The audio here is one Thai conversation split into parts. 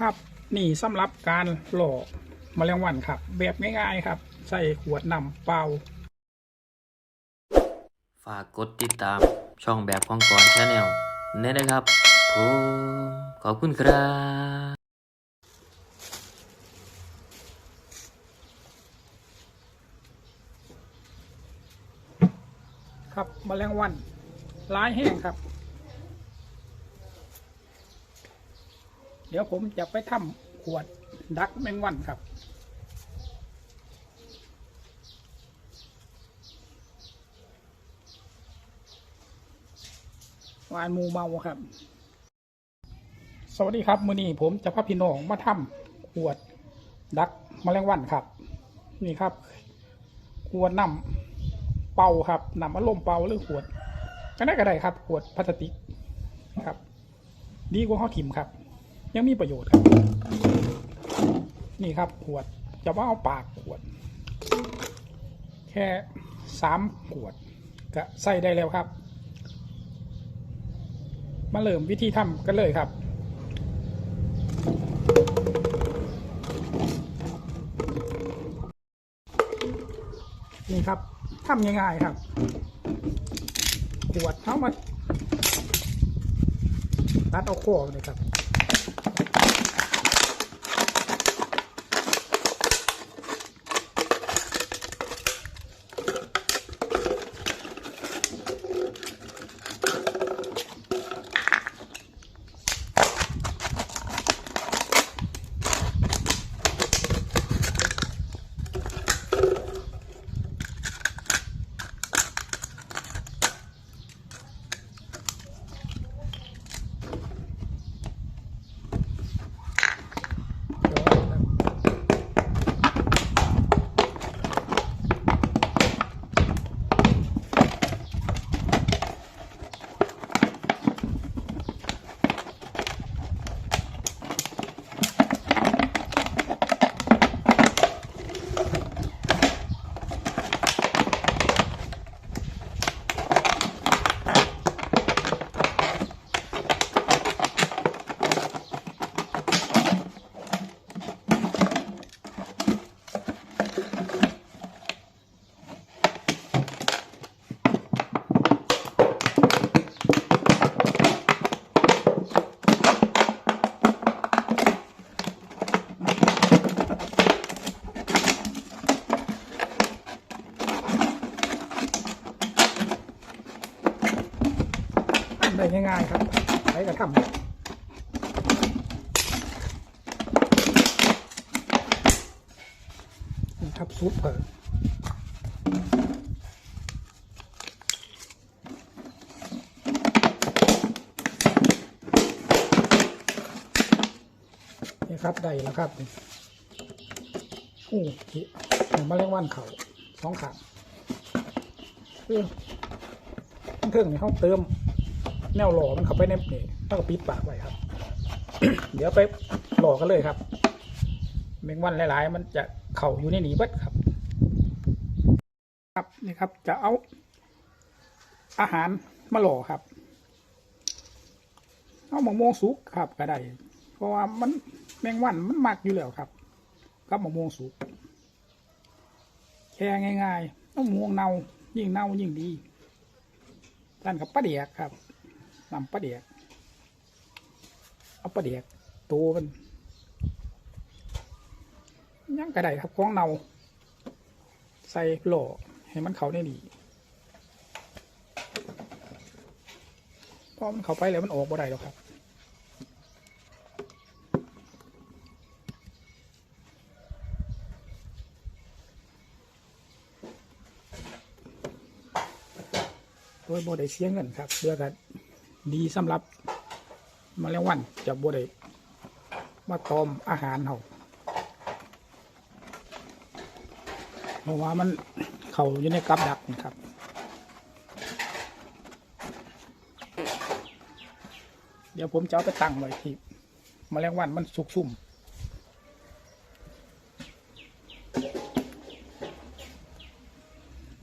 ครับ นี่สำหรับการหล่อแมลงวันครับ แบบง่ายๆครับ ใส่ขวดน้ำเปล่า ฝากกดติดตามช่องแบบของกอนชาแนลนี่นะครับผมขอบคุณครับครับแมลงวันร้ายแห้งครับ เดี๋ยวผมจะไปทำขวดดักแมงวันครับ วานมูเมาครับ สวัสดีครับ มือนี้ผมจะพาพี่น้องมาทำขวดดักแมลงวันครับ นี่ครับ ขวดน้ำเป่าครับน้ำอารมณ์เป่าหรือขวดก็ได้ก็ได้ครับ ขวดพลาสติกครับ ดีกว่าข้าวถิ่มครับ ยังมีประโยชน์ครับ นี่ครับขวดจะว่าเอาปากขวด แค่สามขวดก็ใส่ได้แล้วครับ มาเริ่มวิธีทำกันเลยครับนี่ครับทำง่ายๆครับขวดเข้ามาตัดเอาโค้เลยครับ ง่ายๆครับใช้กระทำครับซุปเปอร์นี่ครับได้แล้วครับโอ้ยมาเรียกว่านเขาสองขาเออเทิงนี่เขาเติม แนวหล่อมันเข้าไปในนี่แล้วก็ปิดปากไว้ครับ เดี๋ยวไปหล่อกันเลยครับแมงวันหลาย ๆ มันจะเข่าอยู่ในนี้เบิดครับ ครับนี่ครับ จะเอาอาหารมาหล่อครับเอามะม่วงสุกครับก็ได้เพราะว่ามันแมงวันมันมักอยู่แล้วครับกับมะม่วงสุกแค่ง่ายๆเอามะม่วงเนายิ่งเน่ายิ่งดีท่านกับป้าเดียกครับ นำปลาเดียกเอาปลาเดียกตัวมันยังกระไดครับของเนาใส่โหลให้มันเขาได้ดีพอมันเข้าไปแล้วมันออกบ่ได้หรอกครับโดยบ่ได้เสียเงินครับเพื่อกัน ดีสำหรับมแมลงวันจะบ่ได้มาตอมอาหารเขาเพราะว่ามันเขาอยู่ในกับดักนะครับเดี๋ยวผมจะเอาไปตั้งไว้ที่แมลงวันมันสุกซุ่ม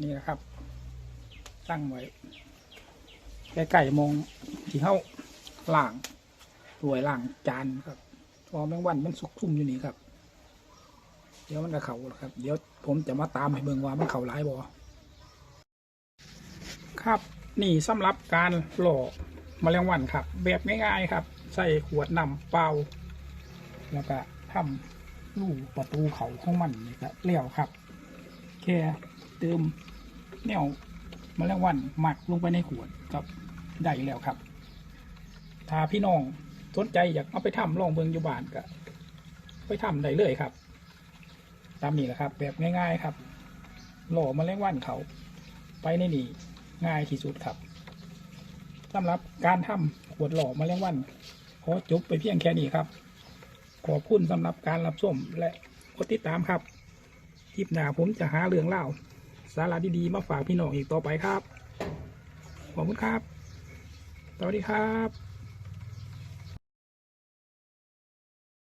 นี่นะครับ ตั้งไว้ ใกล้ๆมองที่เข้าล่างถ้วยล่างจานครับโทอแมงวันมันสุกซุ่มอยู่นี่ครับ เดี๋ยวมันก็เข่าครับ เดี๋ยวผมจะมาตามให้เบิ่งว่ามันเข่าหลายบ่ครับ นี่สำหรับการหล่อมแมลงวันครับ แบบง่ายๆครับ ใส่ขวดน้ำเปล่าแล้วก็ทำรูประตูเขาของมันนี่ก็แล้วครับ แค่เติมแนวมแมลงวันหมักลงไปในขวดก็ ได้แล้วครับ ถ้าพี่น้องสนใจอยากเอาไปทำลองเบิงอยู่บ้านก็ไปทำได้เลยครับ ตามนี้แหละครับ แบบง่าย ๆครับหล่อแมลงวันเขาไปในนี่ง่ายที่สุดครับสำหรับการทำขวดหล่อแมลงวันขอจบไปเพียงแค่นี้ครับ ขอบคุณสำหรับการรับชมและกดติดตามครับคลิปหน้าผมจะหาเรื่องเล่า สาระดีๆมาฝากพี่น้องอีกต่อไปครับ ขอบคุณครับ สวัสดีครับ